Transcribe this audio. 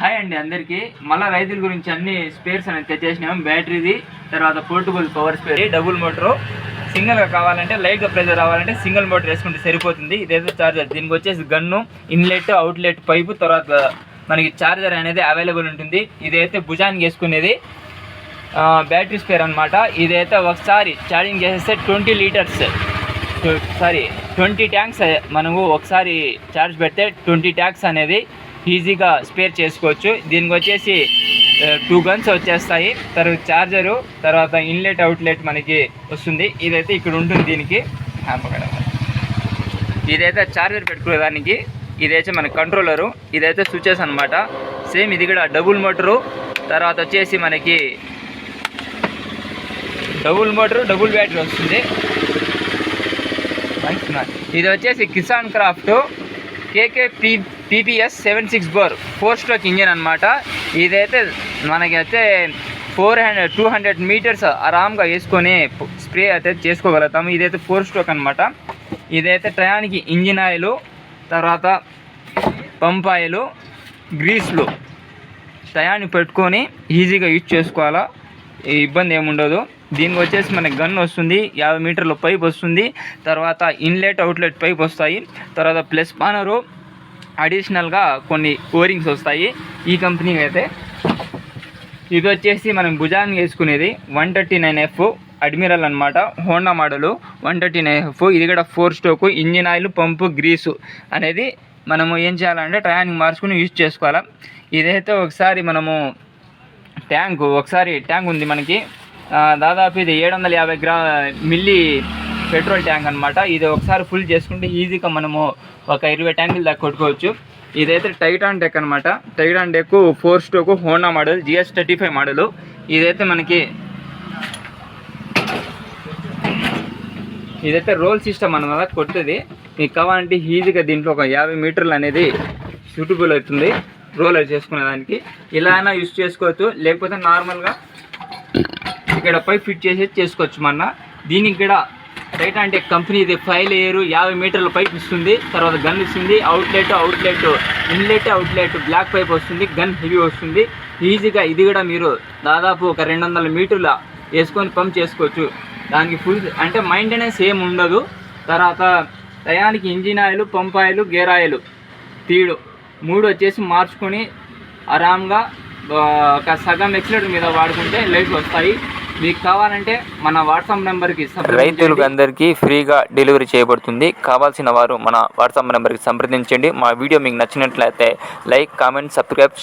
Hi అండి అందరికీ. మళ్ళీ రైతుల గురించి అన్ని స్పేర్స్ అనేది తెచ్చేసినాం. బ్యాటరీది తర్వాత portable power spare double motor. సింగిల్గా కావాలంటే లైట్గా ప్రెజర్ రావాలంటే సింగిల్ మోటర్ వేసుకుంటే సరిపోతుంది. ఇదేదో చార్జర్ దీనికి వచ్చేసి గన్ను ఇన్లెట్ అవుట్లెట్ పైపు తర్వాత మనకి చార్జర్ అనేది అవైలబుల్ ఉంటుంది. ఇదైతే భుజానికి వేసుకునేది. బ్యాటరీ స్పేర్ అనమాట ఇదైతే ఒకసారి ఛార్జింగ్ చేసేస్తే twenty litres. Sorry twenty tanks మనము ఒకసారి ఛార్జ్ పెడితే ట్వంటీ ట్యాంక్స్ అనేది ఈజీగా స్పేర్ చేసుకోవచ్చు. దీనికి వచ్చేసి టూ గన్స్ వచ్చేస్తాయి. తర్వాత ఛార్జరు తర్వాత ఇన్లెట్ అవుట్లెట్ మనకి వస్తుంది. ఇదైతే ఇక్కడ ఉంటుంది దీనికి. ఇదైతే ఛార్జర్ పెట్టుకునేదానికి. ఇదైతే మన కంట్రోలరు. ఇదైతే స్విచెస్ అనమాట సేమ్ ఇది కూడా డబుల్ మోటరు. తర్వాత వచ్చేసి మనకి డబుల్ మోటరు డబుల్ బ్యాటరీ వస్తుంది. ఇది వచ్చేసి Kisan craft. KK P PPS seven six bore four stroke engine అనమాట ఇదైతే మనకైతే four hundred two hundred metres ఆరామ్గా వేసుకొని స్ప్రే అయితే చేసుకోగలుగుతాము ఇదైతే ఫోర్ స్ట్రోక్ అనమాట ఇదైతే టయానికి ఇంజిన్ ఆయిల్ తర్వాత పంప్ ఆయిల్ గ్రీస్లు టయాన్ని పెట్టుకొని ఈజీగా యూజ్ చేసుకోవాలా. ఇబ్బంది ఏముండదు దీనికి వచ్చేసి మనకి గన్ వస్తుంది యాభై మీటర్ల పైప్ వస్తుంది తర్వాత ఇన్లెట్ అవుట్లెట్ పైప్ వస్తాయి తర్వాత ప్లస్ పానరు అడిషనల్గా కొన్ని ఓరింగ్స్ వస్తాయి. ఈ కంపెనీకి అయితే ఇది వచ్చేసి మనం భుజాన్ని వేసుకునేది one thirty nine F admiral అనమాట Honda model one thirty nine F. ఇది కూడా four stroke engine oil pump grease అనేది మనము ఏం చేయాలంటే టయానికి మార్చుకుని యూజ్ చేసుకోవాలి. ఇదైతే ఒకసారి మనము ట్యాంకు ఒకసారి ట్యాంక్ ఉంది మనకి. దాదాపు ఇది ఏడు వందల యాభై గ్రా మిల్లీ పెట్రోల్ ట్యాంక్ అనమాట ఇది ఒకసారి ఫుల్ చేసుకుంటే ఈజీగా మనము ఒక ఇరవై ట్యాంకులు దాకా కొట్టుకోవచ్చు. ఇదైతే టైటాన్ డెక్ అనమాట Titan deck four stroke Honda model GS thirty five model. ఇదైతే మనకి ఇదైతే రోల్ సిస్టమ్ అనమాట కొట్టేది మీకు కావాలంటే ఈజీగా దీంట్లో ఒక యాభై మీటర్లు అనేది సూటబుల్ అవుతుంది. రోలర్ చేసుకునే దానికి ఇలా అయినా యూస్ చేసుకోవచ్చు. లేకపోతే నార్మల్గా ఇక్కడ పైప్ ఫిట్ చేసి చేసుకోవచ్చు మన దీనికి కూడా రైట్ అంటే కంపెనీ ఇది ఫైవ్ లేయర్ యాభై మీటర్ల పైప్ ఇస్తుంది. తర్వాత గన్ ఇస్తుంది. Outlet outlet inlet outlet black pipe వస్తుంది. గన్ హెవీ వస్తుంది. ఈజీగా ఇది కూడా మీరు దాదాపు ఒక రెండు వందల మీటర్ల వేసుకొని పంప్ చేసుకోవచ్చు. దానికి ఫుల్ అంటే మెయింటెనెన్స్ ఏం ఉండదు. తర్వాత టయానికి engine oil pump oil gear oil తీడు. మూడు వచ్చేసి మార్చుకొని ఆరామ్గా ఒక సగం ఎక్సిలేటర్ మీద వాడుకుంటే లైట్లు వస్తాయి. మీకు కావాలంటే మన వాట్సాప్ నెంబర్కి రైతులకు అందరికీ ఫ్రీగా డెలివరీ చేయబడుతుంది. కావాల్సిన వారు మన వాట్సాప్ నెంబర్కి సంప్రదించండి. మా వీడియో మీకు నచ్చినట్లయితే లైక్ కామెంట్ సబ్స్క్రైబ్